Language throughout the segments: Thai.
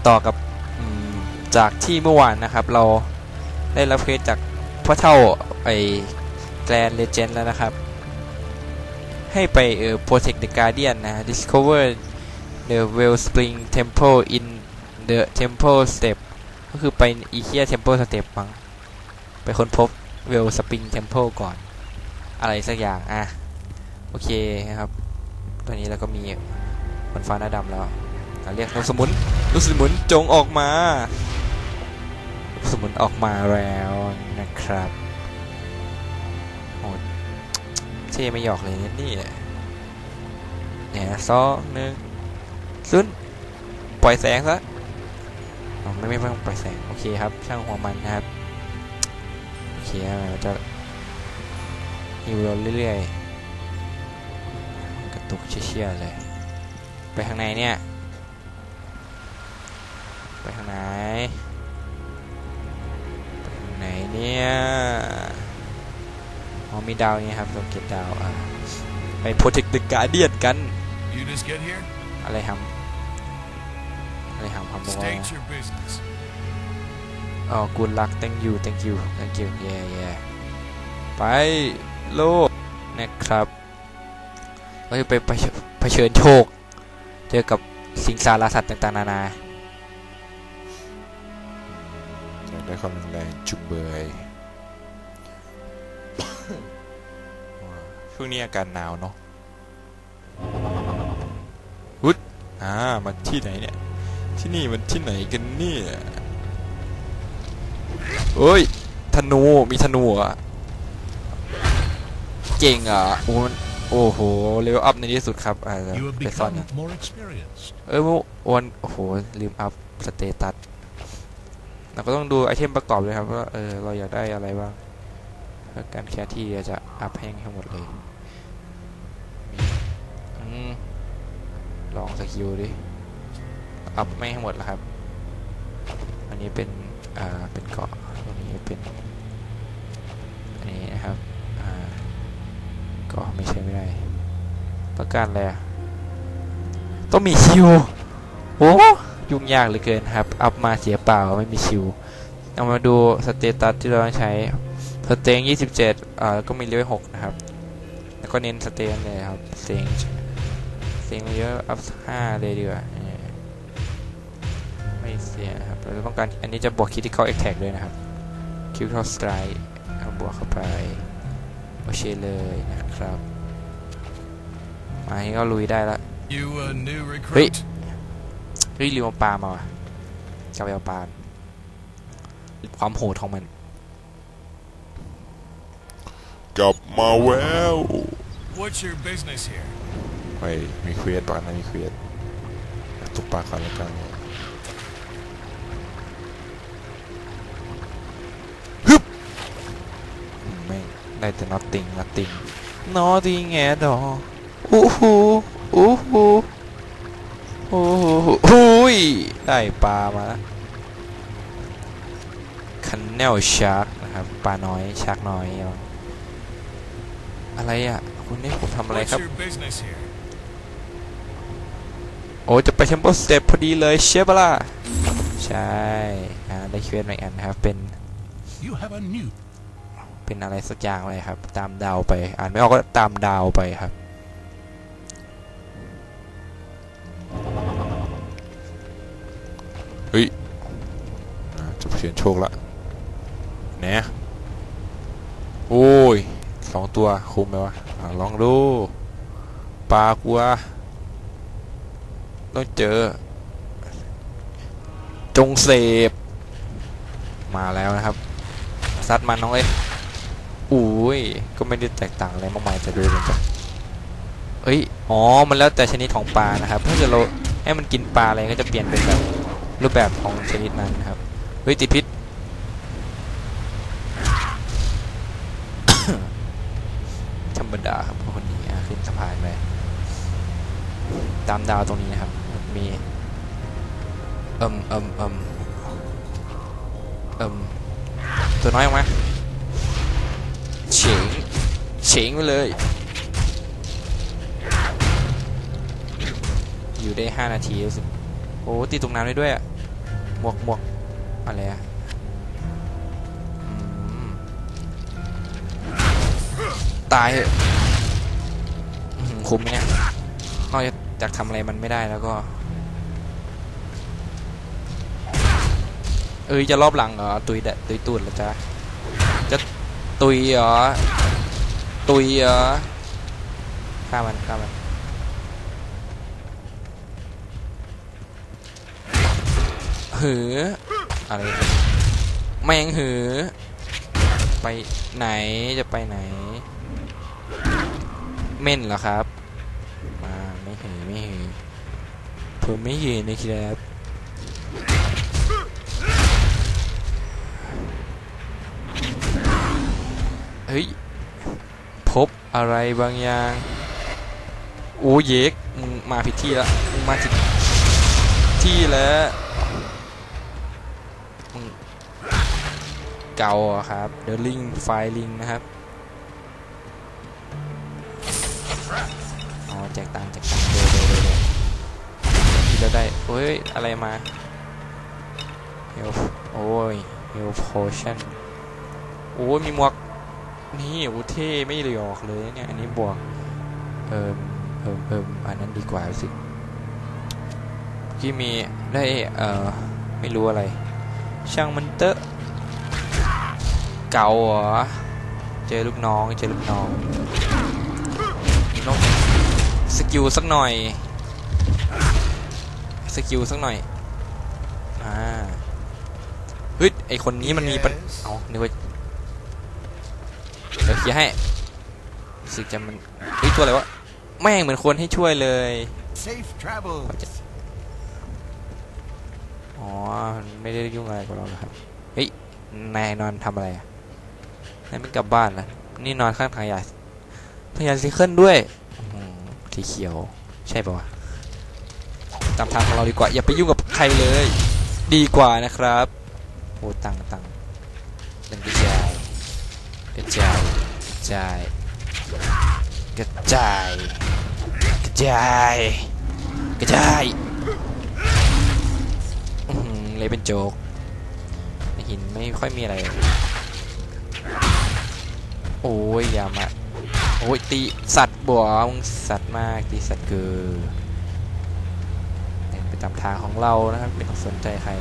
มาต่อกับจากที่เมื่อวานนะครับ เราได้รับเควสจากพ่อเท่าไอแกรนเลเจนด์แล้วนะครับ ให้ไปเอ่อ protect the guardian นะ discover the wellspring temple in the temple step ก็คือไปอีเคีย temple step มั้งไปค้นพบ wellspring temple ก่อน อะไรสักอย่าง อะ โอเคนะครับตอนนี้เราก็มีคนฟ้าหน้าดำแล้ว เรียกลูกสมุนลูกสมุนจงออกมา สมุนออกมาแล้วนะครับโหเท่ไม่หยอกเลยเนี่ยนี่เนี่ยสองหนึ่งซุนปล่อยแสงซะไม่ไม่ต้องปล่อยแสงโอเคครับช่างหัวมันนะครับโอเคเราจะฮิวเราเรื่อยๆกระตุกเชี่ยๆเลย ไปข้างในเนี่ย ไปข้างไหนไปข้างไหนเนี่ยอ๋อมีดาวนี่ครับเราเก็บดาวอะไป protect the guardian กัน You just get here, อะไรทำอะไรทำทำบอกว่า state your business. อ๋อ good luck thank you thank you thank you yeah yeah ไปโลกนะครับเราจะไปเผชิญเผชิญโชค เจอกับสิงสารสัตว์ต่างๆนานา ความแรงๆจุงเบยช่วงนี้อากาศหนาวเนาะวุดอ่ามันที่ไหนเนี่ย ที่นี่มันที่ไหนกันเนี่ยเอ้ยธนูมีธนูเหรอะเก่งอะโอ้มันโอ้โหเลเวลอัพในที่สุดครับอ่า You have ไปซ่อนกัน become more experienced. เออเมื่อวันโอ้โหลืมอัพสเตตัส เราก็ต้องดูไอเทมประกอบเลยครับว่าเออเราอยากได้อะไรบ้างการแคสที่จะอัพแห้งให้งหมดเลยอลองสกิลดิ อัพไม่ให้หมดแล้วครับ อันนี้เป็น อ่า เป็นเกาะอันนี้เป็น อันนี้นะครับ อ่าเกาะไม่ใช่ไม่ได้ต้องการอะไรอะต้องมีชิว โอ้ ยุ่งยากเหลือเกินครับ อัพมาเสียเปล่าไม่มีชิว เอามาดูสเตตัสที่เราต้องใช้สเต็ง27อ่าแล้วก็มีเลเวล6นะครับ แล้วก็เน้นสเต็งเลยครับสเต็งสเต็งเยอะอัพ5เลยดีกว่าเออไม่เสียนะครับเราต้องการอันนี้จะบวก critical attack ด้วยนะครับ critical strike เอาบวกเข้าไปโอเคเลยนะครับมาที่ก็ลุยได้ละ You a new Wait. recruit? เฮ้ย ลืมเอาปลามาว่ะกลับไปเอาปลาความโหดของมัน กลับมาแวว What's your business here? ไปมีเควสปะนะมีเควสตุกปลาก่อนแล้วกันฮึบอืมแม่งได้แต่ nothing nothing nothing at all อู้หูอู้หูอู้หูหุ ย ได้ปลามาคันแนลชาร์กนะครับ ปลาน้อยชาร์กน้อยเอาอะไรอะ คุณนี่ผมทำอะไร What's ครับ your business here? โอ้ จะไปเทมเ l ลสเตปพอดีเลยเชฟล่ะ ใช่อ่าได้เควสมาอีกอันนะครับ เป็น You have a new เป็นอะไรสักอย่างเลยครับ ตามดาวไป อ่านไม่ออกก็ตามดาวไปครับ เปลี่ยนโชคละแหนะโอ้ยสองตัวคุ้มไหมวะอ่าลองดูปลากัวต้องเจอ จงเสพมาแล้วนะครับซัดมันน้องเอ้ยอุ้ยก็ไม่ได้แตกต่างอะไรมากมายแต่ดูเหมือนจะเอ้ยอ๋อมันแล้วแต่ชนิดของปลานะครับถ้าเกิดเราให้มันกินปลาอะไรก็จะเปลี่ยนเป็นแบบรูปแบบของชนิดนั้นนะครับ เฮ้ยติดพิษธรรมดาครับพวกคนนี้ขึ้นสะพานไปตามดาวตรงนี้นะครับ มีเอิมเอิมเอิมเอิมตัวน้อยออกมาเฉงเฉงไปเลย อยู่ได้ 5 นาทีรู้สึกโอ้ตีตรงน้ำได้ด้วยอะหมวกหมวก ไรอะตายคุ้มเนี่ยนอกจากจากทำอะไรมันไม่ได้แล้วก็ เอ้ยจะรอบหลังเหรอตุยแดตุยตูดเหรอจ๊ะจะตุยเหรอตุยเหรอฆ่ามันฆ่ามันหือ อะไรแมงหือ ไปไหนจะไปไหน เม่นเหรอครับ มาไม่หือไม่หือผมไม่หือนะครับเฮ้ยพบอะไรบางอย่างโอ้เยกมึงมาผิดที่แล้วมึงมาผิดที่แล้ว มึงเก่าครับเดอลิงไฟลิงนะครับอ๋อแจกตังแจกตังเดี๋ยวเดี๋ยวเดี๋ยวเดี๋ยวคิดแล้วได้เฮ้ยอะไรมาเฮลโอ้ยเฮลโพชั่นโอ้ยมีหมวกนี่โอ้เท่ไม่เลยออกเลยเนี่ยอันนี้บวกเอิมเอิมเอิมอันนั้นดีกว่าสิที่มีได้เอ่อไม่รู้อะไร ช่างมันเตอะเก่าเหรอเจอลูกน้องเจอลูกน้องน้องสกิลสักหน่อยสกิลสักหน่อยอ่าเฮ้ยไอคนนี้มันมีปัญเอานึกว่าเดี๋ยวเคลียร์ให้สึกจะมันเฮ้ยตัวอะไรวะแม่งเหมือนคนให้ช่วยเลย อ๋อไม่ได้ยุ่งอะไรกับเราครับเฮ้ยนายนอนทำอะไรอะนายไม่กลับบ้านนะนี่นอนข้างทางยาทางยาซิเคิลด้วยอื้อหือสีเขียวใช่ปะวะตามทางของเราดีกว่า อย่าไปยุ่งกับใครเลย ดีกว่านะครับโอ้ตังตังกระจายกระจายกระจายกระจายกระจายกระจาย เลยเป็นโจกหินไม่ค่อยมีอะไร โอ้ยอย่ามา โอ้ยตีสัตว์บัวมึงสัตว์มากตีสัตว์เกินไปตามทางของเรานะครับไม่ต้องสนใจใคร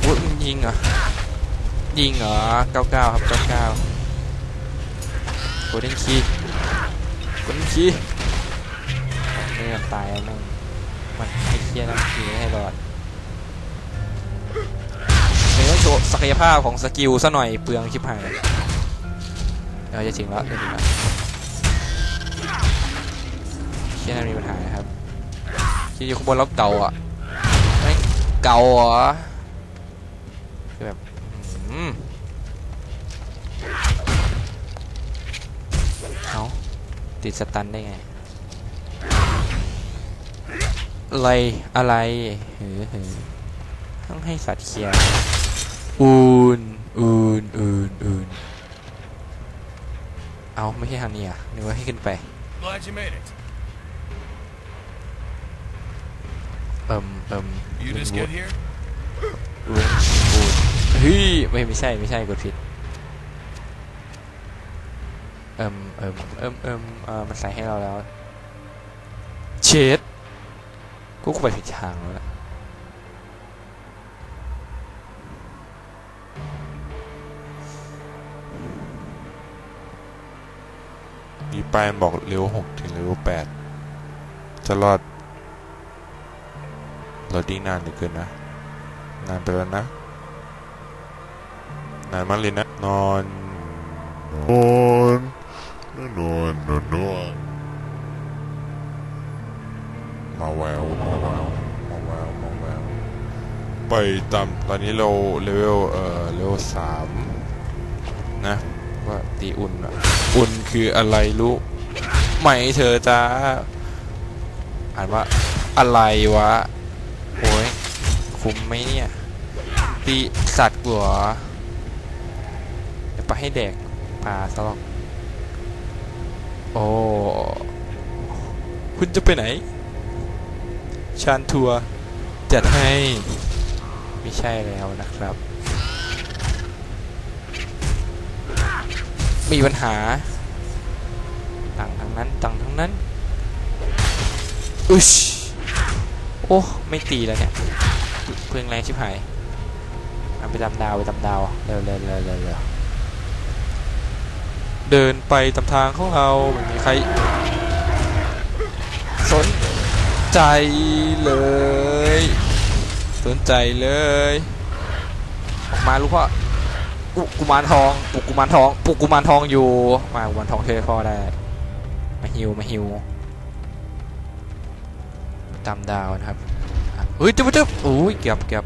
โอ้ยมึงยิงเหรอ ยิงเหรอเก้าเก้าครับเก้าเก้าโกลเด้นคีโกลเด้นคีไม่ยตายแล้วแม่ง มันไอ้เคียน้ำผีให้รอดเดี๋ยวต้องโชว์ศักยภาพของสกิลซะหน่อยเปลืองชิบหายเดี๋ยวจะถึงแล้วจะถึงแล้วเคียน่ามีปัญหานะครับที่อยู่ข้างบนแล้วเก่าอะแม่เก่าเหรอคือแบบอืมเอาติดสตันได้ไง อะไรอะไรเหือเหือต้องให้สัตว์เคลียร์อูนอูนอูนอูนเอาไม่ใช่ทางนี้อะนึกว่าให้ขึ้นไป Glad you made it. เอิ่มเอิ่ม You just get here? อูนอูนเฮ้ยไม่ไม่ใช่ไม่ใช่กดผิดเอิ่มเอิ่มเอิ่มเอิ่มเออมันใส่ให้เราแล้วเชด กูไปผิดทางแล้วล่ะมีป้ายบอกเลเวหกถึงเลเวแปดจะรอดรอดิ้งนานเหลือเกินนะ นานไปแล้วนะ นานมากเลยนะ นอน นอน นอน นอนนอน มาแววมาแววมาแววมาแววไปตามตอนนี้เราเลเวลเอ่อเลเวลสามนะว่าตีอุ่นอะอุ่นคืออะไรรู้ไหมเธอจ้าอ่านว่าอะไรวะโอ้ยคุ้มไหมเนี่ยตีสัตว์กูเหรอเดี๋ยวไปให้แดกปลาซะหรอกโอ้คุณจะไปไหน ชานทัวร์จัดให้ไม่ใช่แล้วนะครับ มีปัญหาต่างทั้งนั้นต่างทั้งนั้นอุชโอ้ไม่ตีแล้วเนี่ยเพื่องแรงชิบหายเอาไปตามดาวไปตามดาวเร็วเร็วเร็วเร็วเร็วเดินไปตามทางของเราไม่มีใคร สน ใจเลย สนใจเลย ออกมาลูกพ่ออุกุมารทองปุกกุมารทองปุกกุมารทองอยู่มากุมารทองช่วยพ่อได้มาฮิวมาฮิวตามดาวนะครับเฮ้ยจุ๊บจุ๊บอุ้ยเกือบเกือบ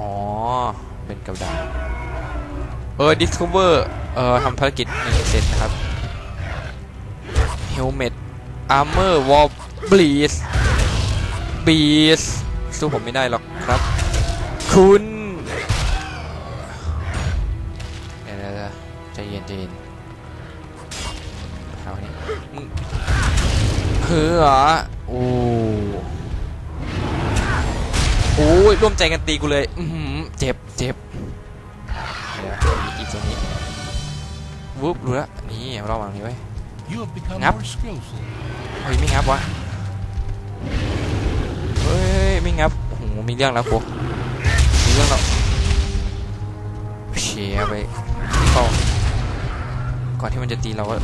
อ๋อเป็นกับดาวเออ discover เออทำภารกิจหนึ่งเสร็จนะครับ helmet armor wall breeze beast สู้ผมไม่ได้หรอกครับ คุณเดี๋ยวเดี๋ยวเดี๋ยวใจเย็นใจเย็นเอาเนี่ยมึงเฮ้อเหรอโอ้โอ้ยร่วมใจกันตีกูเลยอืเจ็บเจ็บเดี๋ยวมีอีกตัวนี้วุบรู้แล้วนี่เราวางนี้ไว้ You have become Ngap. more skillful. เฮ้ยไม่งับวะเฮ้ยไม่งับโอ้โหมีเรื่องแล้วกูมีเรื่องแล้วเชียร์ไปเข้าก่อนที่มันจะตีเราก็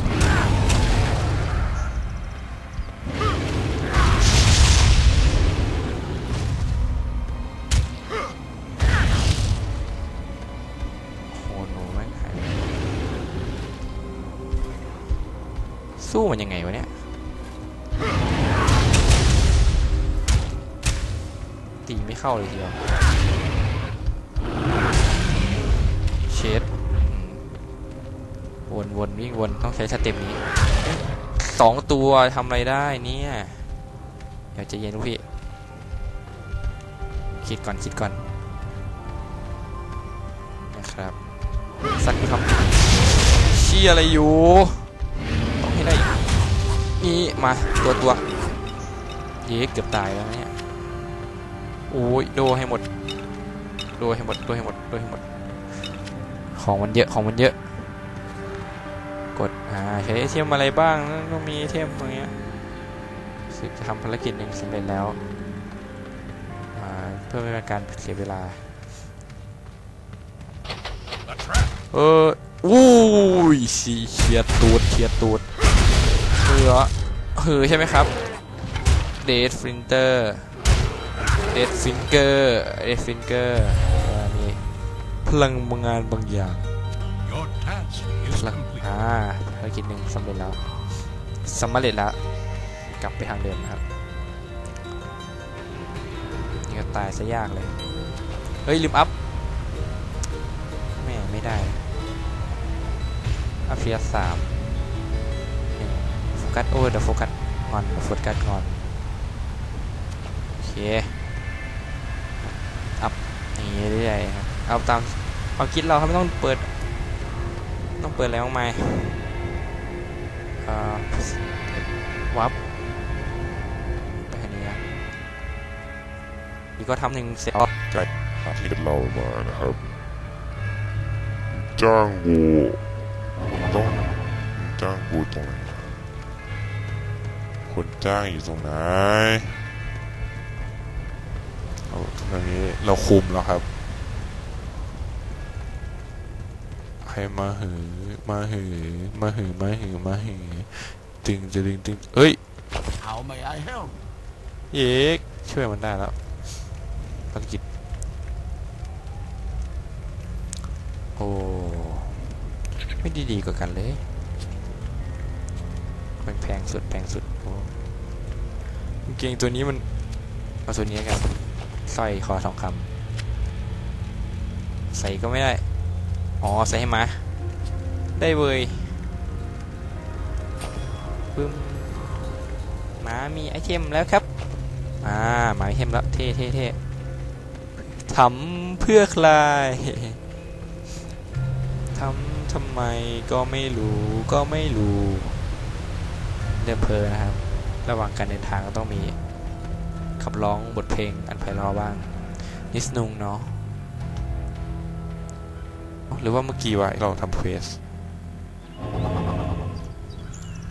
สู้มันยังไงวะเนี่ยตีไม่เข้าเลยทีเดียวเชดวนวนวิ่งวนต้องใช้สเต็ปนี้สองตัวทำอะไรได้เนี่ยเดี๋ยวจะเย็นลูกพี่คิดก่อนคิดก่อนนะครับสักกูทำเชี่ยอะไรอยู่ นี่มาตัวตัวเย้เกือบตายแล้วเนี่ยโอ้ยโดให้หมดโดให้หมดโดให้หมดโดให้หมด ของมันเยอะของมันเยอะ กดอ่าใช้ไอเทมอะไรบ้างต้องมีไอเทมอะไรเงี้ยสึกจะทำภารกิจหนึ่งสำเร็จแล้วเพื่อไม่เป็นการเสียเวลาเอออู้ยสีเฉียดตูดเฉียดตูดเหือ เหือใช่ไหมครับเดดฟินเตอร์เดดฟิงเกอร์เดดฟิงเกอร์มีพลังงานบางอย่าง Your task พ is ลัง complete. อ่าภารกิจหนึ่งสำเร็จแล้วสำเร็จแล้ว กลับไปทางเดิมนะครับนี่ก็ตายซะยากเลย เฮ้ย ลืมอัพแม่ไม่ได้ อัพเฟียสามโฟกัสโอ้เดี๋ยวโฟกัส งอนเดี๋ยวโฟกัสงอน โอเค อัพอย่างนี้เรื่อยครับ เอาตามความคิดเราครับไม่ต้องเปิด ต้องเปิดอะไรมากมายเอ่อวับไปอันนี้ครับนี่ก็ทำหนึ่งเสร็จที่เรามานะครับ จ้างกูต้องจ้างกูตรงไหน คนจ้างอยู่ตรงไหนเอาตรงนี้เราคุมแล้วครับ ให้มาหือ มาหือ มาหือ มาหือ มาหือตึงจะดึงตึงเอ้ย How may I help? เย็กช่วยมันได้แล้วภารกิจโอ้ไม่ดีดีกว่ากันเลยแพงแพงสุดแพงสุด โอ้กางเกงตัวนี้มันเอาตัวนี้กันสร้อยคอทองคำใส่ก็ไม่ได้ อ๋อ ใส่ให้มา ได้เว้ยปึ้มมามีไอเทมแล้วครับ อ่ามายเทมแล้ว เท่เท่เท่ทำเพื่อใครทำทำไมก็ไม่รู้ก็ไม่รู้ เริ่มเพลอนะครับ ระหว่างการเดินทางก็ต้องมีขับร้องบทเพลงอันไพเราะบ้าง นิดนึงเนาะหรือว่าเมื่อกี้วะเราทำเควส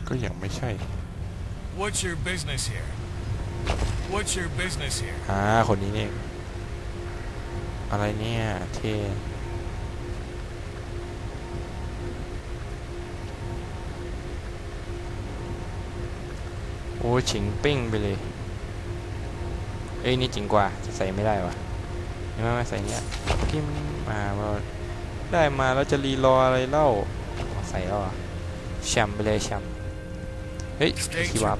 ก็ยังไม่ใช่ What's your business here? What's your business here? อ่าคนนี้นี่เองอะไรเนี่ยเท่ โอ้ฉิงปิ้งไปเลยเอ้ยนี่จริงกว่าจะใส่ไม่ได้วะไม่ไม่ใส่เนี้ยพิมมาว่าได้มาแล้วจะรีรออะไรเล่าใส่แล้วอะแชมไปเลยแชมเฮ้ยทีวับ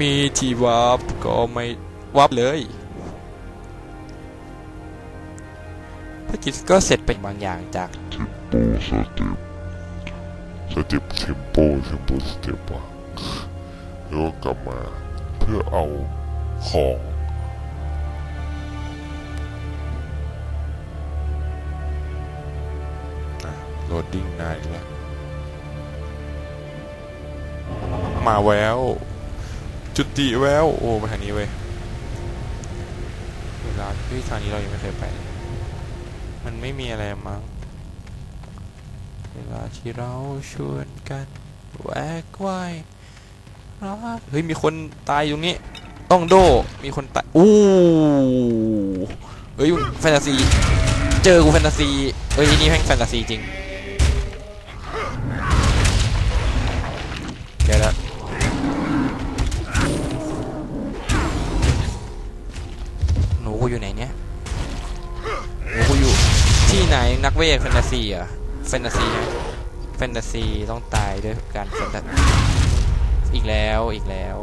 มีทีวับก็ไม่วับเลยภารกิจก็เสร็จเป็นบางอย่างจากโปสเต็ป แล้วก็กลับมาเพื่อเอาของโหลดดิ้งนานอีกแล้ว มาแววจุติแววโอ้ไปทางนี้เว้ยเวลาที่ทางนี้เรายังไม่เคยไป มันไม่มีอะไรมั้งเวลาที่เราชวนกันแหวกว่าย รักเฮ้ยมีคนตายอยู่ตรงนี้ ต้องโด มีคนตายอู้เฮ้ยแฟนตาซี เจอกูแฟนตาซีเฮ้ยนี่แม่งแฟนตาซีจริงเดี๋ยวละหนูกูอยู่ไหนเนี่ยหนูกูอยู่ที่ไหนนักเวทแฟนตาซีอะแฟนตาซีนะแฟนตาซีต้องตายด้วยการแฟนตา อีกแล้วอีกแล้ว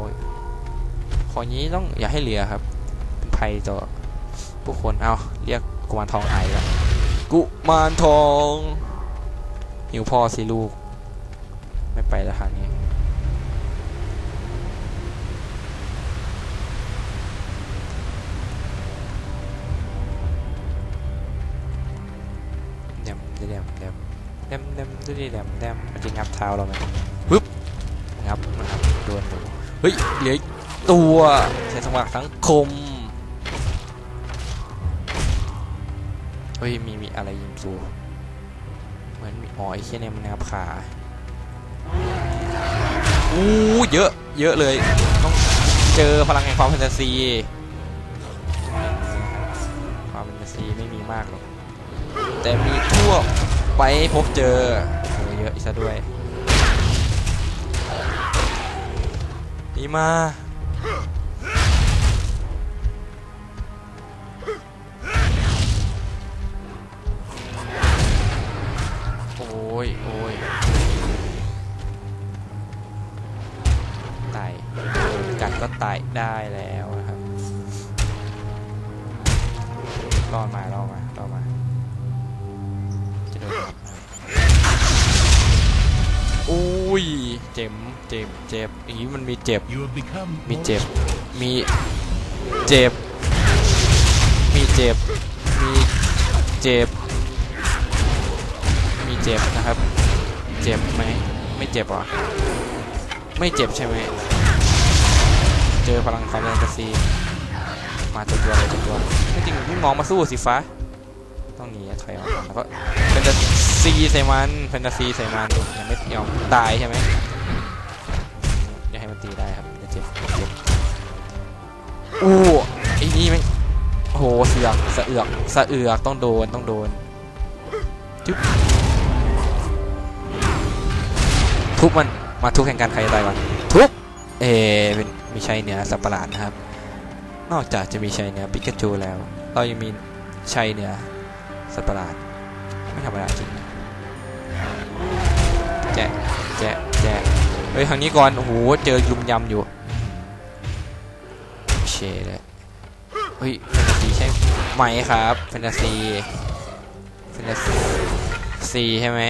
ขอนี้ต้องอย่าให้เหลือครับภัยต่อผู้คนเอาเรียกกุมารทองไอ้ล้วกุมารทองหิวพ่อสิลูก ไม่ไปแล้วทางนี้เดมเดมเดมเดมเดมเดมเดมมันจะงับเท้าเราไหมปึ๊บ โดนหนูเฮ้ยเหลือตัวใช้สมัครสังคมเฮ้ยมีมีอะไรยิงกูเหมือนมีอ๋อไอ้เชี่ยเนี่ยมันงับขาอู้เยอะ เยอะเลยต้องเจอพลังแห่งความแฟนตาซี ความแฟนตาซีไม่มีมากหรอกแต่มีทั่วไปพบเจอเยอะอีกซะด้วย 姨妈。 เจ็บเจ็บอย่างนี้มันมีเจ็บ You have become มี more เจ็บ มีเจ็บ มีเจ็บ มีเจ็บ มีเจ็บนะครับ เจ็บไหม ไม่เจ็บเหรอ ไม่เจ็บใช่ไหม เจอพลังความแรงกระซีมาตัวตัวเลยตัวตัวไม่จริงพี่มองมาสู้สิฟ้า ต้องหนีถอยออกก่อนแล้วก็แฟนตาซีใส่มันแฟนตาซีใส่มันยังไม่ยอมตายใช่ไหม อู้ไอ้นี่แม่โอ้โหเสือกสะเอือกสะเอือกต้องโดนต้องโดนจุ๊บทุบมันมาทุบแข่งกันใครจะตายก่อนทุบเอเป็นมีชัยเหนือสัตว์ประหลาดนะครับ นอกจากจะมีชัยเหนือปิกาจูแล้ว เรายังมีชัยเหนือสัตว์ประหลาดไม่ธรรมดาจริงแจะแจะแจะเฮ้ยทางนี้ก่อนโอ้โหเจอลุมยำอยู่ ชเลยเฮ้ยแฟนตาซีใช่ไหมครับแฟนตาซีแฟนตาซีใช่ไหม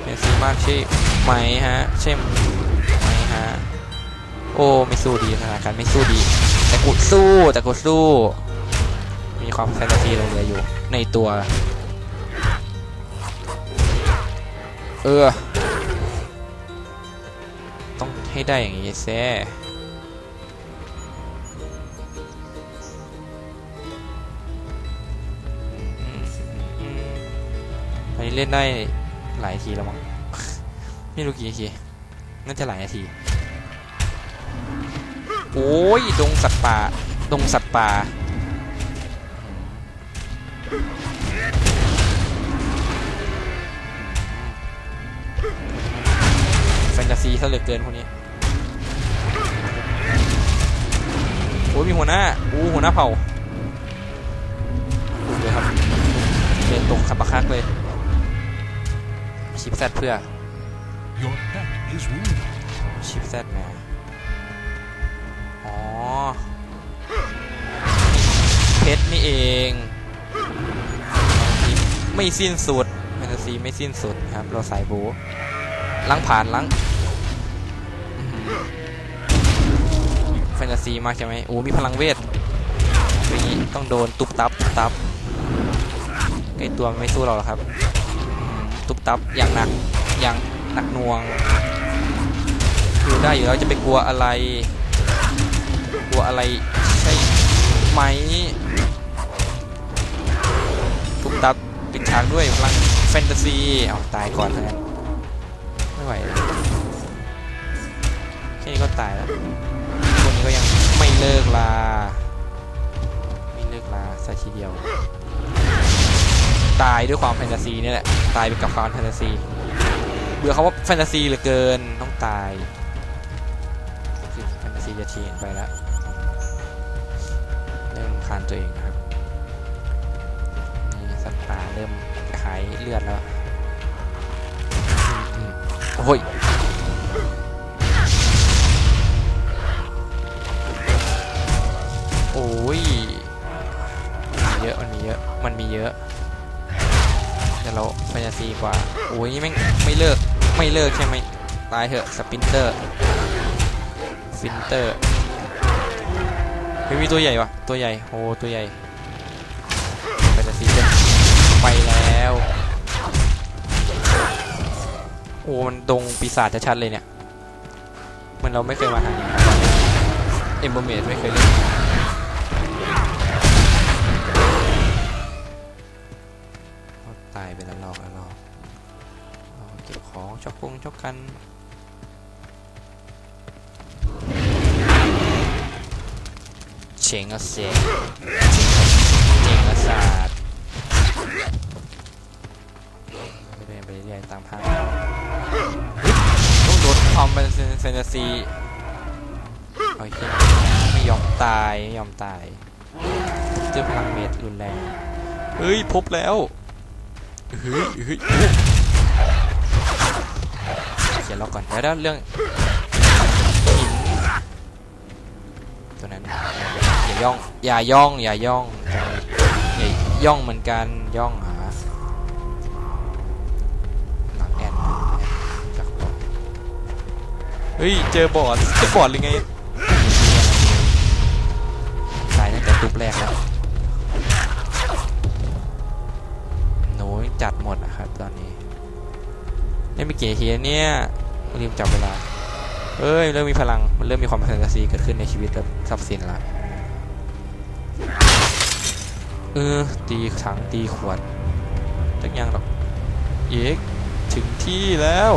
แฟนตาซีมากใช่ไหมฮะใช่ไหมฮะโอ้ไม่สู้ดีสถานการณ์ไม่สู้ดี แต่กูสู้แต่กูสู้ มีความแฟนตาซีเหลืออยู่ในตัว เออต้องให้ได้อย่างนี้แซ่ เล่นได้หลายทีแล้วมั้งไม่รู้กี่นาทีน่าจะหลายนาทีโอ้ยดงสัตว์ป่าดงสัตว์ป่าแฟนตาซีซะเหลือเกินพวกนี้โอ้ยมีหัวหน้าอู้หัวหน้าเผ่าดูเลยครับเดินตรงขับปะคักเลย ชิปแซดเพื่อ Your pet is wounded. ชิปแซดมาอ๋อเพชรนี่เองไม่สิ้นสุดแฟนตาซีไม่สิ้นสุดครับ เราสายบูล้างผ่านล้างแฟนตาซีมากใช่ไหมโอ้มีพลังเวทอย่างนี้ต้องโดนตุบตับตุบตับไอตัวมันไม่สู้เราหรอกครับอืม ตุบตับอย่างหนักอย่างหนักหน่วงคือได้อยู่แล้วจะไปกลัวอะไร กลัวอะไรใช่ไหมทุบตับปิดฉากด้วยพลังแฟนตาซีเอาตายก่อนแล้วไม่ไหวแค่นี้ก็ตายแล้วคนนี้ก็ยังไม่เลิกลาไม่เลิกลาสักทีเดียว ตายด้วยความแฟนตาซีนี่แหละ ตายไปกับความแฟนตาซี เบื่อเขาว่าแฟนตาซีเหลือเกินต้องตายแฟนตาซีจะเฉียนไปแล้วเริ่มคานตัวเองครับนี่สัตว์ป่าเริ่มหายเลือดแล้วโอ้ยโอ้ยมันมีเยอะ มันมีเยอะ มันมีเยอะ แต่เราแฟนตาซีกว่าโอ้ยแม่งไม่เลิกไม่เลิกใช่ไหมตายเถอะสปินเตอร์ฟินเตอร์เฮ้ยมีตัวใหญ่วะตัวใหญ่โอ้ตัวใหญ่แฟนตาซีจะไปแล้วโอ้มันดงปีศาจชัดๆเลยเนี่ยมันเราไม่เคยมาทางนี้ครับเอมเบอร์เมดไม่เคยเล่น ตายไปแล้วรอบแล้วรอบเอาเก็บของช็อกกงช็อกกันเชงอะเซงเชงอศาสตร์ไปเรื่อยไปเรื่อยตามภาพต้องโดนคอมเป็นเซนซีโอเคไม่ยอมตายไม่ยอมตายเจอพลังเมตรรุนแรงเฮ้ย พบแล้ว เฮ้ยเฮ้ยเขียนล็อกก่อนเดี๋ยวเดี๋ยวเรื่องหินตัวนั้นอย่าย่องอย่าย่องอย่าย่องอย่าย่องเหมือนกันย่องหาหลังแอนจากบอดเฮ้ยเจอบอดเจอบอดหรือไงตายตั้งแต่ตุบแรกแล้ว จัดหมดนะครับตอนนี้เล่นไปกี่นาทีเนี่ยลืมจับเวลาเอ้ยเริ่มมีพลังมันเริ่มมีความแฟนตาซีเกิดขึ้นในชีวิตแล้วทรัพย์สินละเออตีถังตีขวดจักยังหรอกเอกถึงที่แล้ว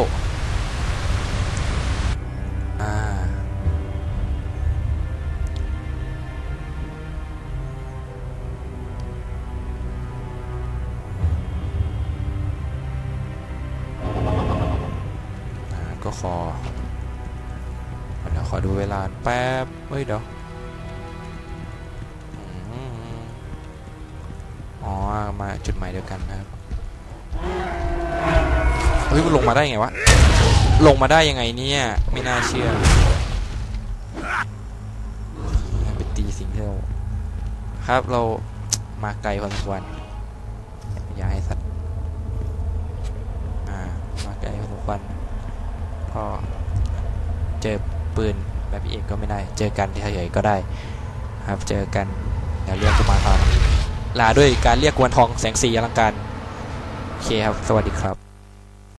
อ่าก็ขอเดี๋ยวขอดูเวลาแป๊บเฮ้ยเดี๋ยวอืมอ๋อ มาจุดหมายเดียวกันนะครับ เฮ้ยมันลงมาได้ไงวะ ลงมาได้ยังไงเนี่ย ไม่น่าเชื่อไปตีสิงเราครับเรามาไกลพอสมควรอย่าให้สัตว์ อ่า มาไกลพอสมควรพอเจอ ปืนแบบพี่เอกก็ไม่ได้ เจอกันที่เฉยก็ได้ครับเจอกันเดี๋ยวเรียกกุมารทองลาด้วยการเรียกกุมารทองแสงสีอลังการโอเคครับ สวัสดีครับ